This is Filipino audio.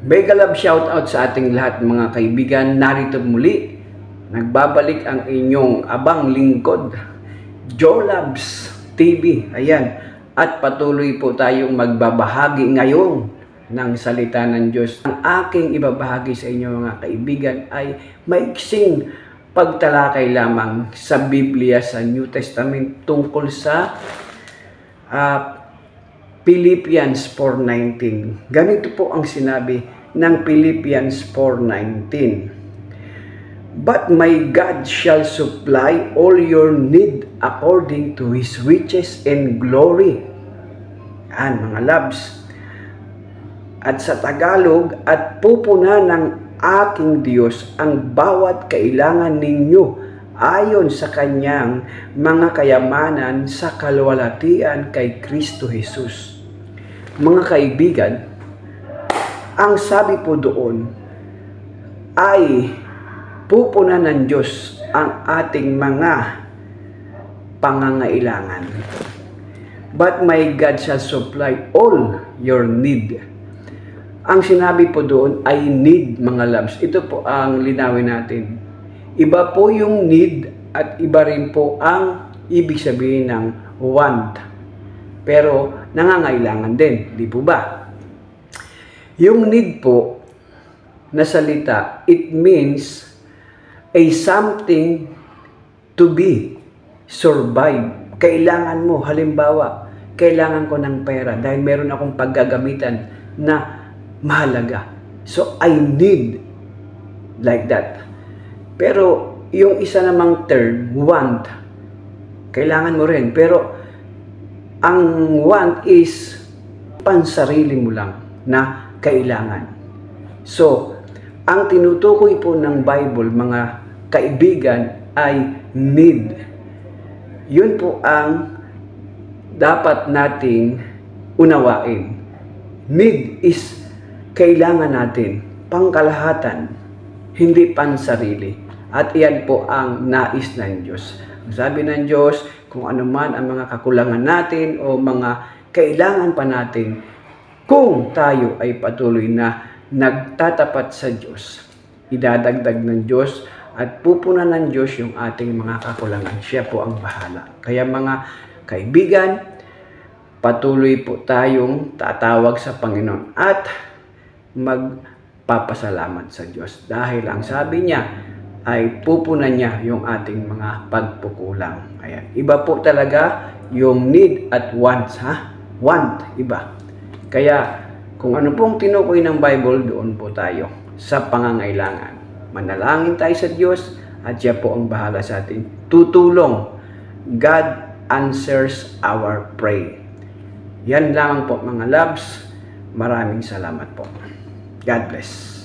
Mega love shoutout sa ating lahat mga kaibigan. Narito muli, nagbabalik ang inyong abang lingkod, Joe Labs TV. Ayan, at patuloy po tayong magbabahagi ngayon ng salita ng Diyos. Ang aking ibabahagi sa inyo mga kaibigan ay maiksing pagtalakay lamang sa Biblia sa New Testament tungkol sa ah, Philippians 4.19. Ganito po ang sinabi ng Philippians 4.19. But my God shall supply all your need according to His riches and glory. Yan, mga loves. At sa Tagalog, at pupuna ng aking Diyos ang bawat kailangan ninyo ayon sa kanyang mga kayamanan sa kalwalatian kay Kristo Jesus. Mga kaibigan, ang sabi po doon ay pupuna ng Diyos ang ating mga pangangailangan. But my God shall supply all your need. Ang sinabi po doon ay need mga loves. Ito po ang linawin natin. Iba po yung need at iba rin po ang ibig sabihin ng want. Pero nangangailangan din, di po ba? Yung need po na salita, it means a something to be, survive. Kailangan mo, halimbawa, kailangan ko ng pera dahil meron akong paggagamitan na mahalaga. So, I need like that. Pero, yung isa namang term, want, kailangan mo rin. Pero, ang want is pansarili mo lang na kailangan. So, ang tinutukoy po ng Bible, mga kaibigan, ay need. Yun po ang dapat nating unawain. Need is kailangan natin, pangkalahatan, hindi pansarili. At iyan po ang nais ng Diyos. Ang sabi ng Diyos, kung ano man ang mga kakulangan natin o mga kailangan pa natin, kung tayo ay patuloy na nagtatapat sa Diyos, idadagdag ng Diyos at pupuna ng Diyos yung ating mga kakulangan. Siya po ang bahala. Kaya mga kaibigan, patuloy po tayong tatawag sa Panginoon at magpapasalamat sa Diyos. Dahil ang sabi niya ay pupunan niya yung ating mga pagpukulang. Ayan. Iba po talaga yung need at wants, ha? Want, iba. Kaya kung ano pong tinukoy ng Bible, doon po tayo sa pangangailangan. Manalangin tayo sa Diyos at siya po ang bahala sa atin. Tutulong. God answers our pray. Yan lamang po mga loves. Maraming salamat po. God bless.